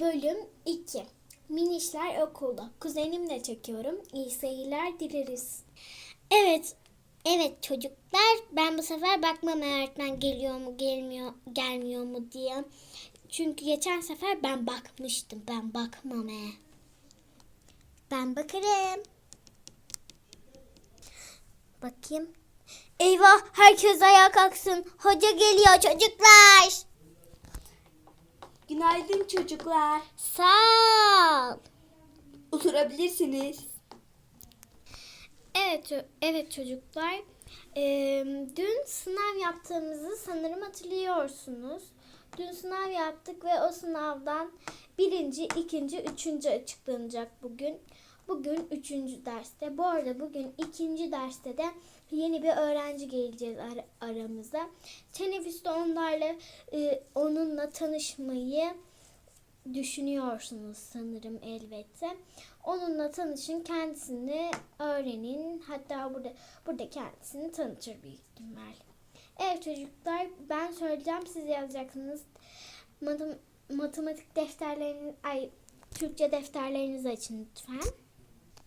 Bölüm 2 Minişler okulda. Kuzenimle çekiyorum. İyi seyirler dileriz. Evet, evet çocuklar. Ben bu sefer bakmam öğretmen geliyor mu, gelmiyor, gelmiyor mu diye. Çünkü geçen sefer ben bakmıştım. Ben bakmam he. Ben bakarım. Bakayım. Eyvah, herkes ayağa kalksın. Hoca geliyor çocuklar. Günaydın çocuklar. Sağ ol. Oturabilirsiniz. Evet, evet çocuklar. Ee, dün sınav yaptığımızı sanırım hatırlıyorsunuz. Dün sınav yaptık ve o sınavdan birinci, ikinci, üçüncü açıklanacak bugün. Bugün üçüncü derste. Bu arada bugün ikinci derste de yeni bir öğrenci geleceğiz ar- aramıza. Teneffüste onlarla e, onunla tanışmayı düşünüyorsunuz sanırım elbette. Onunla tanışın, kendisini öğrenin. Hatta burada burada kendisini tanıtır büyük ihtimal. Evet çocuklar, ben söyleyeceğim, siz yazacaksınız. Matem- matematik defterleriniz, ay Türkçe defterlerinizi açın lütfen.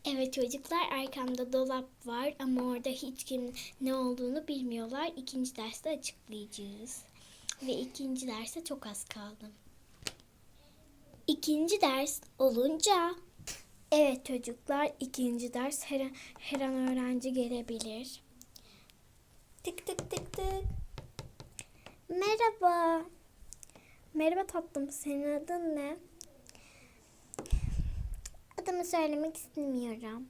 Evet çocuklar arkamda dolap var ama orada hiç kim ne olduğunu bilmiyorlar. İkinci derste açıklayacağız. Ve ikinci derse çok az kaldı. İkinci ders olunca Evet çocuklar ikinci ders her, her an öğrenci gelebilir. Tık tık tık tık. Merhaba. Merhaba tatlım senin adın ne? Adımı söylemek istemiyorum.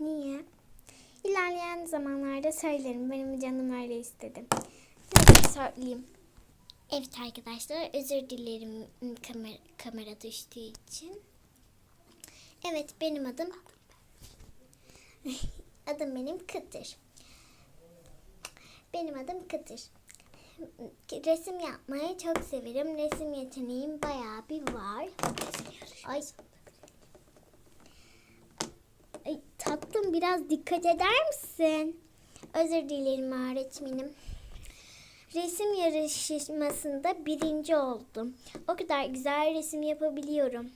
Niye? İlerleyen zamanlarda söylerim. Benim canım öyle istedi. Neyse söyleyeyim. Evet arkadaşlar özür dilerim kamera, kamera düştüğü için. Evet benim adım adım benim Kıtır. Benim adım Kıtır. Resim yapmayı çok severim. Resim yeteneğim bayağı bir var. Ay. Ay tatlım biraz dikkat eder misin? Özür dilerim öğretmenim. Resim yarışmasında birinci oldum. O kadar güzel resim yapabiliyorum.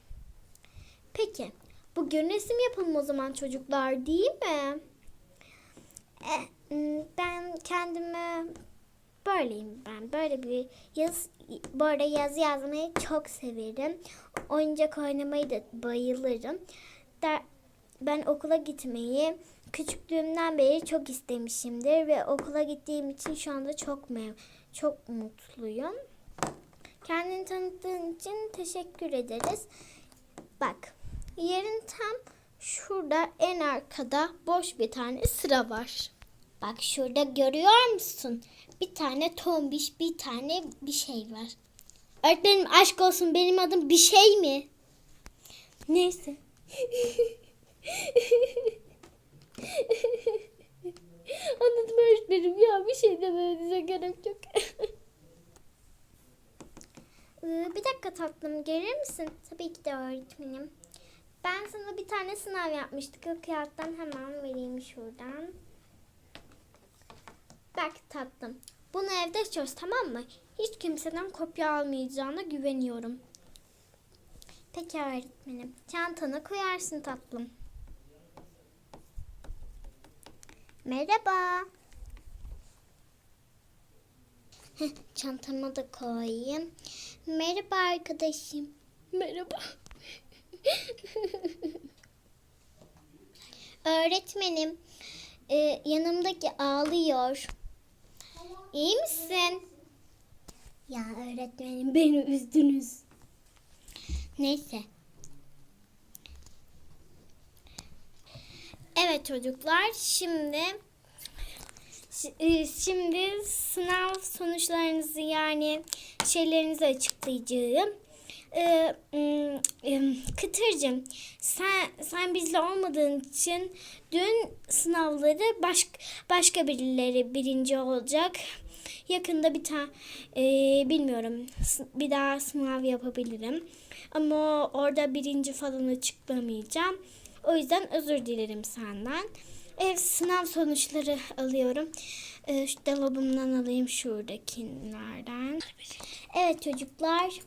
Peki, bugün resim yapalım o zaman çocuklar değil mi? E, ben kendime böyleyim ben. Böyle bir yaz, böyle yazı yazmayı çok severim. Oyuncak oynamayı da bayılırım. Der, ben okula gitmeyi küçüklüğümden beri çok istemişimdir ve okula gittiğim için şu anda çok mev çok mutluyum. Kendini tanıttığın için teşekkür ederiz. Bak, yerin tam şurada en arkada boş bir tane sıra var. Bak şurada görüyor musun? Bir tane tombiş, bir tane bir şey var. Öğretmenim aşk olsun benim adım bir şey mi? Neyse. Anladım öğretmenim ya bir şey demenize gerek yok. Ee, bir dakika tatlım gelir misin? Tabii ki de öğretmenim. Ben sana bir tane sınav yapmıştık. O kağıttan hemen vereyim şuradan. Bak tatlım. Bunu evde çöz tamam mı? Hiç kimseden kopya almayacağına güveniyorum. Peki öğretmenim. Çantana koyarsın tatlım. Merhaba. Heh, çantama da koyayım. Merhaba arkadaşım. Merhaba. Öğretmenim, e, yanımdaki ağlıyor. İyi misin? Ya öğretmenim beni üzdünüz. Neyse. Evet çocuklar şimdi şi- e, şimdi sınav sonuçlarınızı yani şeylerinizi açıklayacağım. Ee, sen sen bizle olmadığın için dün sınavları baş, başka birileri birinci olacak. Yakında bir tane bilmiyorum bir daha sınav yapabilirim. Ama orada birinci falan açıklamayacağım. O yüzden özür dilerim senden. Evet sınav sonuçları alıyorum. Ee, şu dolabımdan alayım şuradakilerden. Evet çocuklar.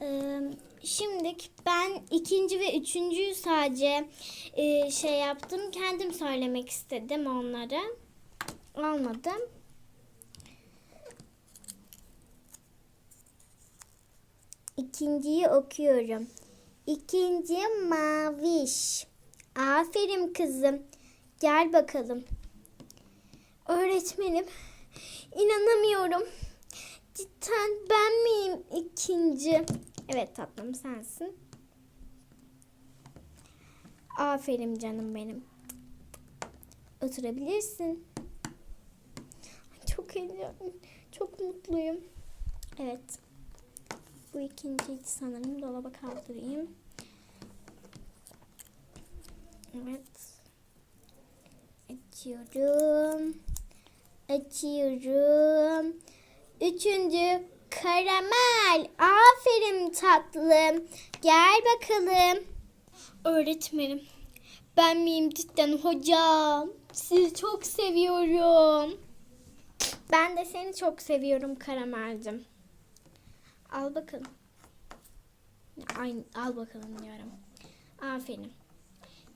Ee, şimdi ben ikinci ve üçüncüyü sadece e, şey yaptım. Kendim söylemek istedim onları. Almadım. İkinciyi okuyorum. İkinci maviş. Aferin kızım. Gel bakalım. Öğretmenim inanamıyorum. Cidden ben miyim ikinci? Evet tatlım sensin. Aferin canım benim. Oturabilirsin. Çok heyecanlıyım. Çok mutluyum. Evet. Bu ikinciydi sanırım. Dolaba kaldırayım. Evet. Açıyorum. Açıyorum. Üçüncü karamel. Aferin tatlım. Gel bakalım. Öğretmenim. Ben miyim cidden hocam? Sizi çok seviyorum. Ben de seni çok seviyorum Karamel'cim. Al bakalım. Aynı, al bakalım diyorum. Aferin.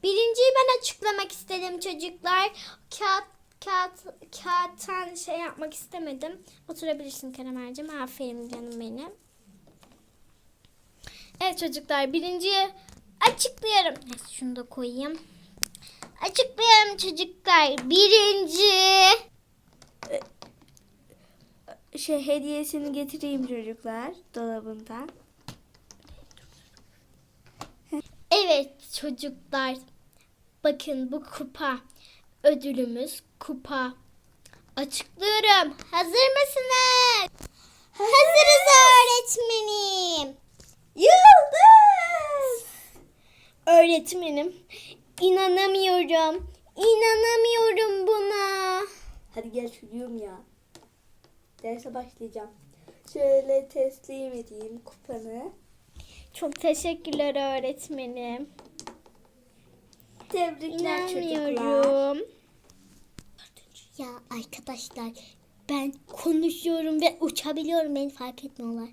Birinciyi ben açıklamak istedim çocuklar. Kağıt, kağıt, kağıttan şey yapmak istemedim. Oturabilirsin Karamel'cim. Aferin canım benim. Evet çocuklar birinciyi açıklıyorum. Şunu da koyayım. Açıklıyorum çocuklar. Birinci. Şey hediyesini getireyim çocuklar dolabından. Evet çocuklar. Bakın bu kupa. Ödülümüz kupa. Açıklıyorum. Hazır mısınız? Hazırız öğretmenim. Yıldız. Öğretmenim. inanamıyorum. İnanamıyorum buna. Hadi gel çocuğum ya. Derse başlayacağım. Şöyle teslim edeyim kupanı. Çok teşekkürler öğretmenim. Tebrikler çocuklar. Ya arkadaşlar ben konuşuyorum ve uçabiliyorum beni fark etmiyorlar.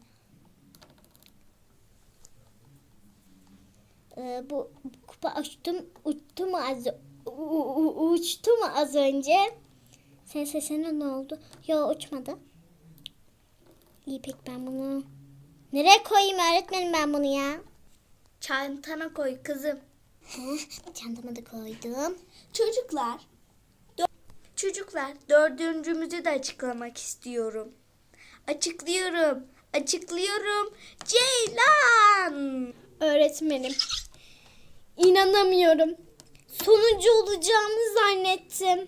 Ee, bu, kupa uçtum, uçtu mu az u- uçtu mu az önce? Sen sesine ne oldu? Yo uçmadı. İyi peki ben bunu nereye koyayım öğretmenim ben bunu ya? Çantana koy kızım. Çantama da koydum. Çocuklar. Çocuklar dördüncümüzü de açıklamak istiyorum. Açıklıyorum. Açıklıyorum. Ceylan. Öğretmenim. İnanamıyorum. Sonuncu olacağımı zannettim.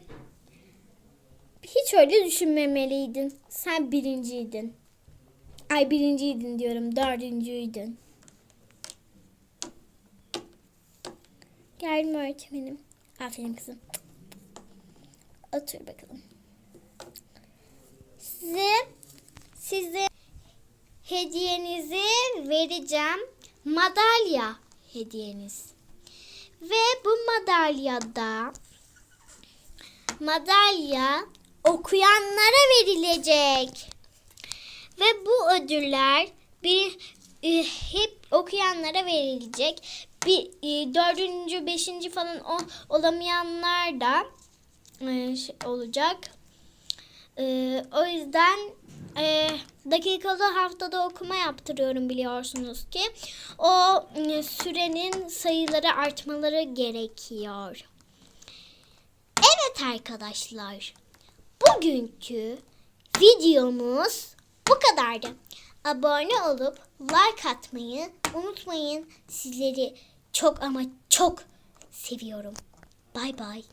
Hiç öyle düşünmemeliydin. Sen birinciydin. Ay birinciydin diyorum. Dördüncüydün. Geldim öğretmenim. Aferin kızım. Otur bakalım. Size, size hediyenizi vereceğim. Madalya hediyeniz. Ve bu madalyada madalya okuyanlara verilecek. Ve bu ödüller bir e, hep okuyanlara verilecek. Bir e, dördüncü, beşinci falan o, olamayanlar da e, şey olacak. E, o yüzden e, dakikalı haftada okuma yaptırıyorum biliyorsunuz ki. O e, sürenin sayıları artmaları gerekiyor. Evet arkadaşlar. Bugünkü videomuz bu kadardı. Abone olup like atmayı unutmayın. Sizleri çok ama çok seviyorum. Bay bay.